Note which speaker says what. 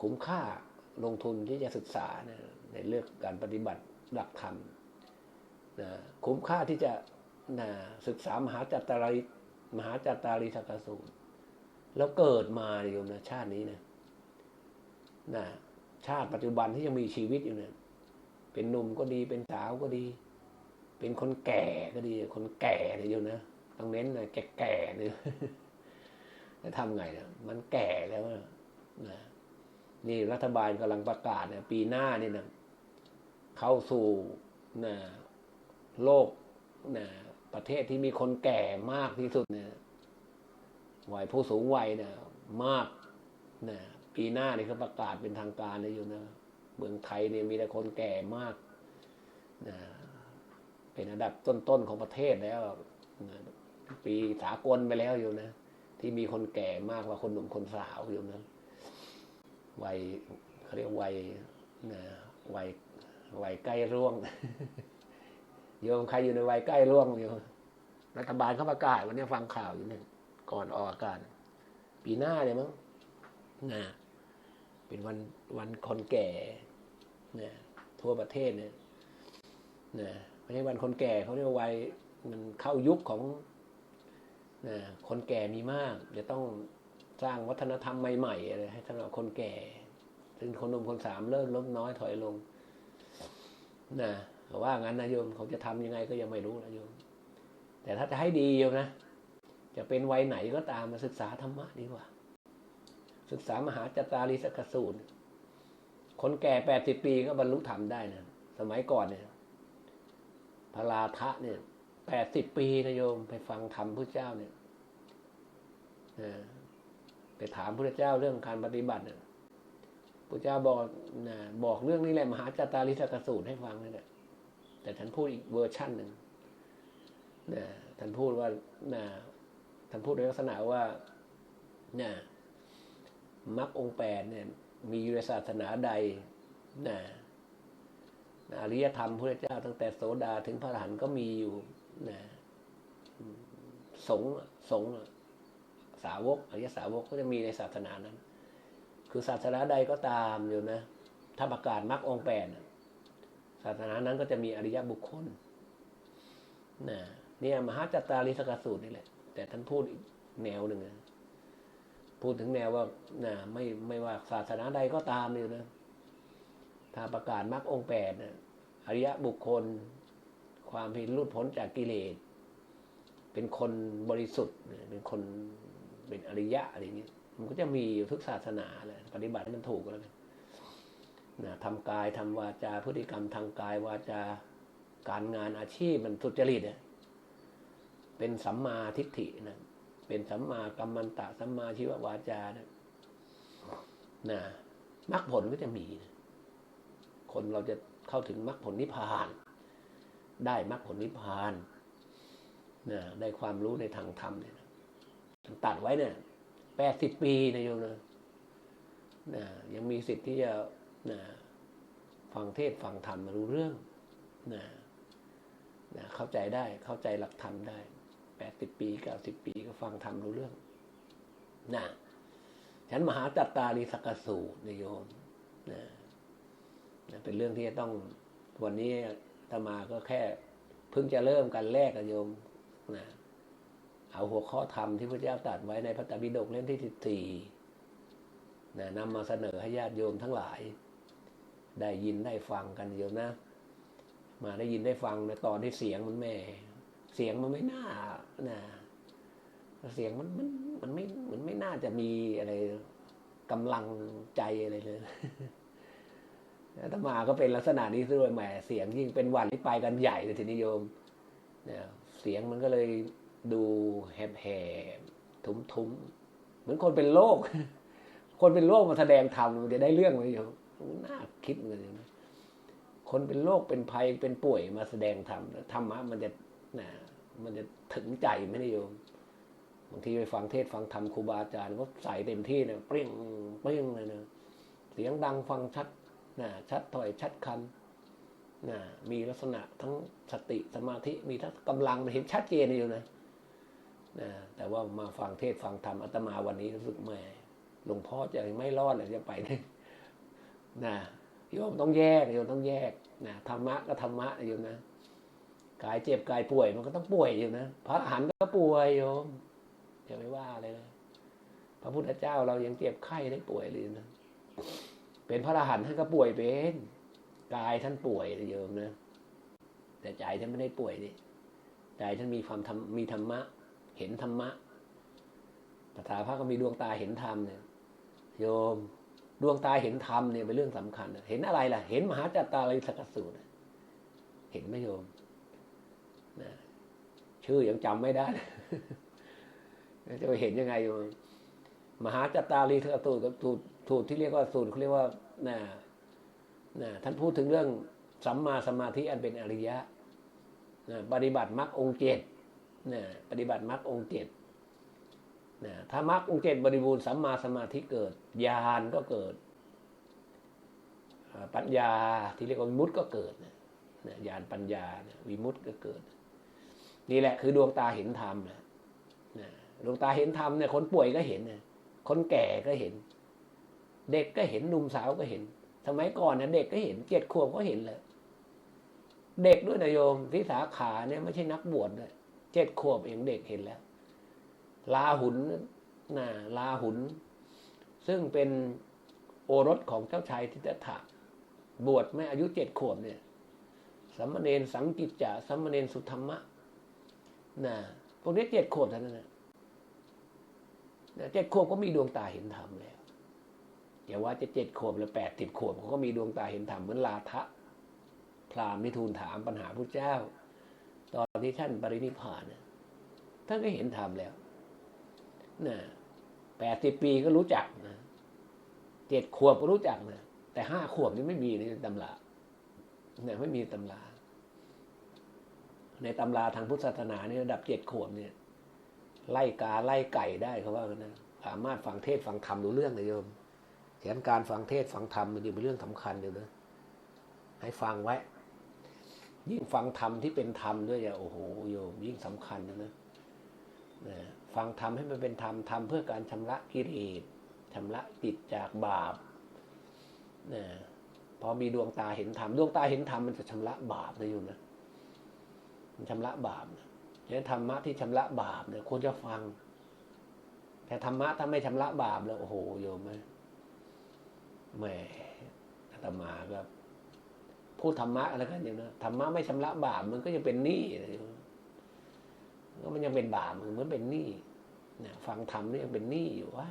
Speaker 1: คุ้มค่าลงทุนที่จะศึกษานะในเรื่องการปฏิบัติหลักธรรมนะคุ้มค่าที่จะนะศึกษามหาจัตตาริมหาจัตตาริสกสูตร แล้วเกิดมาโยมนะชาตินี้นะนะชาติปัจจุบันที่ยังมีชีวิตอยู่เนี่ยเป็นหนุ่มก็ดีเป็นสาวก็ดี เป็นคนแก่ก็ดี คนแก่เนี่ยโยมนะต้องเน้นเลยแก่ๆเนี่ยจะทำไงเนี่ยมันแก่แล้วนะ นี่รัฐบาลกำลังประกาศเนี่ยปีหน้านี่นะเข้าสู่นะโลกนะประเทศที่มีคนแก่มากที่สุดเนี่ยวัยผู้สูงวัยเนี่ยมากนะปีหน้านี่เขาประกาศเป็นทางการเลยอยู่นะเมืองไทยเนี่ยมีแต่คนแก่มากนะเป็นอันดับต้นๆของประเทศแล้วนะปีสากลไปแล้วอยู่นะ ที่มีคนแก่มากกว่าคนหนุ่มคนสาวอยู่นะ วัยเขาเรียกวัยนะวัยวัยใกล้ร่วงโยมใครอยู่ในวัยใกล้ร่วงอยู่รัฐบาลเขาประกาศวันนี้ฟังข่าวอยู่เนี่ยก่อนออกอากาศปีหน้าเนี่ยมั้งนะเป็นวันวันคนแก่นะทั่วประเทศเนี่ยนะไม่ใช่วันคนแก่เขาเรียกวัยมันเข้ายุคของนะคนแก่มีมากจะต้อง สร้างวัฒนธรรมใหม่ๆอะไรให้สำหรับคนแก่ซึ่งคนหนุ่มคนสามเริ่มลดน้อยถอยลงนะว่างั้นนะโยมเขาจะทำยังไงก็ยังไม่รู้นะโยม แต่ถ้าจะให้ดีโยมนะจะเป็นวัยไหนก็ตามมาศึกษาธรรมะดีกว่า ศึกษามหาจตาริสกสูตรคนแก่แปดสิบปีก็บรรลุธรรมได้นะสมัยก่อนเนี่ยพระลาทะเนี่ยแปดสิบปีนะโยมไปฟังธรรมพระเจ้าเนี่ย ไปถามพระเจ้าเรื่องการปฏิบัติเนี่ยพระเจ้าบอกนะบอกเรื่องนี้แหละมหาจตาริสกสูตรให้ฟังนี่แหละแต่ท่านพูดอีกเวอร์ชั่นหนึ่งนะท่านพูดว่านะท่านพูดในลักษณะว่านะมรรคองแปดเนี่ย มีอยู่ในศาสนาใดนะอริยธรรมพระเจ้า ตั้งแต่โสดาถึงพระอรหันต์ก็มีอยู่นะสงสง สาวกอริยสาวกก็จะมีในศาสนานั้น คือศาสนาใดก็ตามอยู่นะถ้าประกาศมรรคองแปดศาสนานั้นก็จะมีอริยบุคคลนะเนี่ยมหาจัตตาริสกสูตรนี่แหละ แต่ท่านพูดอีกแนวหนึ่งนะพูดถึงแนวว่านะไม่ไม่ว่าศาสนาใดก็ตามเลยนะถ้าประกาศมรรคองแปดนะอริยบุคคล ความผิดรุดพ้นจากกิเลสเป็นคนบริสุทธิ์เป็นคน เป็นอริยะอะไรอย่างนี้มันก็จะมีทุกศาสนาเลยปฏิบัติให้มันถูกแล้วกันนะทำกายทำวาจาพฤติกรรมทางกายวาจาการงานอาชีพมันสุจริตเนี่ยเป็นสัมมาทิฏฐินะเป็นสัมมากัมมันตะสัมมาชีววาจานะนะมรรคผลก็จะมีนะคนเราจะเข้าถึงมรรคผลนิพพาน ได้มรรคผลนิพพานนะได้ความรู้ในทางธรรมเนี่ย ตัดไว้เนี่ยแปดสิบปีนะโยมนะนะยังมีสิทธิ์ที่จะนะฟังเทศฟังธรรมรู้เรื่องนะนะเข้าใจได้เข้าใจหลักธรรมได้แปดสิบปีเก้าสิบปีก็ฟังธรรมรู้เรื่องนะฉันมหาจัตตาริสกสูนโยมนะนะเป็นเรื่องที่จะต้องวันนี้ธรรมาก็แค่เพิ่งจะเริ่มกันแรกกับโยมนะ เอาหัวข้อธรรมที่พระเจ้าตรัสไว้ในพระตบิดกเล่มที่สิบสี่นะนำมาเสนอให้ญาติโยมทั้งหลาย ได้ยินได้ฟังกันโยมนะ มาได้ยินได้ฟังในตอนที่เสียงมันแม่ เสียงมันไม่น่านะเสียงมันมันมันไม่มันไม่น่าจะมีอะไรกำลังใจอะไรเลยธรรมาก็เป็นลักษณะนี้ด้วยแหมเสียงยิ่งเป็นวันที่ไปกันใหญ่เลยทีนิยมเนี่ยเสียงมันก็เลย ดูแหบแหบทุ้มทุ้มเหมือนคนเป็นโรคคนเป็นโรคมาแสดงธรรมมันจะได้เรื่องไหมโยมน่าคิดเหมือนกันนะคนเป็นโรคเป็นภัยเป็นป่วยมาแสดงธรรมธรรมะมันจะนะมันจะถึงใจไม่ได้โยมบางทีไปฟังเทศฟังธรรมครูบาอาจารย์ก็ใส่เต็มที่เนี่ยเปรี้ยงเปรี้ยงเลยนะเสียงดังฟังชัดนะชัดถอยชัดคำนะมีลักษณะทั้งสติสมาธิมีทั้งกำลังมันเห็นชัดเจนอยู่นะ นะแต่ว่ามาฟังเทศฟังธรรมอาตมาวันนี้รู้สึกแม่หลวงพ่อจะไม่รอดเลยจะไปนะโยมต้องแยกโยมต้องแยกนะธรรมะก็ธรรมะโยมนะกายเจ็บกายป่วยมันก็ต้องป่วยอยู่นะพระอรหันต์ก็ป่วยโยมอย่าไปว่าเลยนะพระพุทธเจ้าเรายังเจ็บไข้ได้ป่วยเลยนะเป็นพระอรหันต์ท่านก็ป่วยเป็นกายท่านป่วยโยมนะแต่ใจท่านไม่ได้ป่วยนี่ใจท่านมีความธรรมมีธรรมะ เห็นธรรมะตถาพระก็มีดวงตาเห็นธรรมเนี่ยโยมดวงตาเห็นธรรมเนี่ยเป็นเรื่องสำคัญ เห็นอะไรล่ะ เห็นมหาจัตตาริสกสูตรนเห็นไหมโยมนะชื่อยังจำไม่ได้ จะไปเห็นยังไงโยมมหาจัตตาริสกสูตรกับสูตรสูตรที่เรียกว่าสูตรเขาเรียกว่าน่ะน่ะท่านพูดถึงเรื่องสัมมาสมาธิอันเป็นอริยะนะปฏิบัติมรรคองค์เจ็ด นะปฏิบัติมรรคองเจ็ดนะถ้ามรรคองเจ็ดบริบูรณ์สัมมาสมาธิเกิดญาณก็เกิด ปัญญาที่เรียกว่าวิมุตติก็เกิดนะนะญาณปัญญานะวิมุตติก็เกิด นี่แหละคือดวงตาเห็นธรรมนะนะดวงตาเห็นธรรมเนี่ยคนป่วยก็เห็นนะคนแก่ก็เห็น เด็กก็เห็นหนุ่มสาวก็เห็นสมัยก่อนนะเด็กก็เห็นเจ็ดขวบก็เห็นเลยเด็กด้วยนะโยมที่สาขาเนี่ยไม่ใช่นักบวชเลย เจ็ดขวบเองเด็กเห็นแล้ว ลาหุนนะลาหุน ซึ่งเป็นโอรสของเจ้าชายทิฏฐะบวชไม่อายุเจ็ดขวบเนี่ยสัมมเนสังกิจจะสัมมเนสุธรรมะนะพวกนี้เจ็ดขวบเท่านั้นนะเจ็ดขวบก็มีดวงตาเห็นธรรมแล้วอย่าว่าจะเจ็ดขวบหรือแปดสิบขวบเขาก็มีดวงตาเห็นธรรมเหมือนลาทะพรามณ์ที่ทูลถามปัญหาพระเจ้า อนที่ท่านปรินิพานน่ะท่านก็เห็นธรรมแล้วนะแปดสิบปีก็รู้จักนะเจ็ดขวบก็รู้จักนะแต่ห้าขวบนี่ไม่มีในตำราเนี่ยไม่มีตำรา ในตำราทางพุทธศาสนาเนี่ยระดับเจ็ดขวบเนี่ย ไล่กาไล่ไก่ได้เขาว่ากันนะสามารถฟังเทศฟังธรรมรู้เรื่องเลยโยมฉะนั้นการฟังเทศฟังธรรมมันจึงเป็นเรื่องสำคัญอยู่นะให้ฟังไว้ ยิ่งฟังธรรมที่เป็นธรรมด้วยอย่าโอ้โหโยมยิ่งสำคัญนะนะนะฟังธรรมให้มันเป็นธรรมทำเพื่อการชำระกิเลสชำระจิตจากบาปนะพอมีดวงตาเห็นธรรมดวงตาเห็นธรรมมันจะชำระบาปนะโยมนะมันชำระบาปนะฉะนั้นธรรมะที่ชำระบาปเนี่ยควรจะฟัง แต่ธรรมะถ้าไม่ชำระบาปแล้วโอ้โหโยมไหมแหมอาตมาก็ พูดธรรมะอะไรกันอย่างนั้นธรรมะไม่ชำระบาปมันก็ยังเป็นหนี้นะโยมก็มันยังเป็นบาปมันเหมือนเป็นหนี้นะฟังธรรมนี่ยังเป็นหนี้อยู่ว่า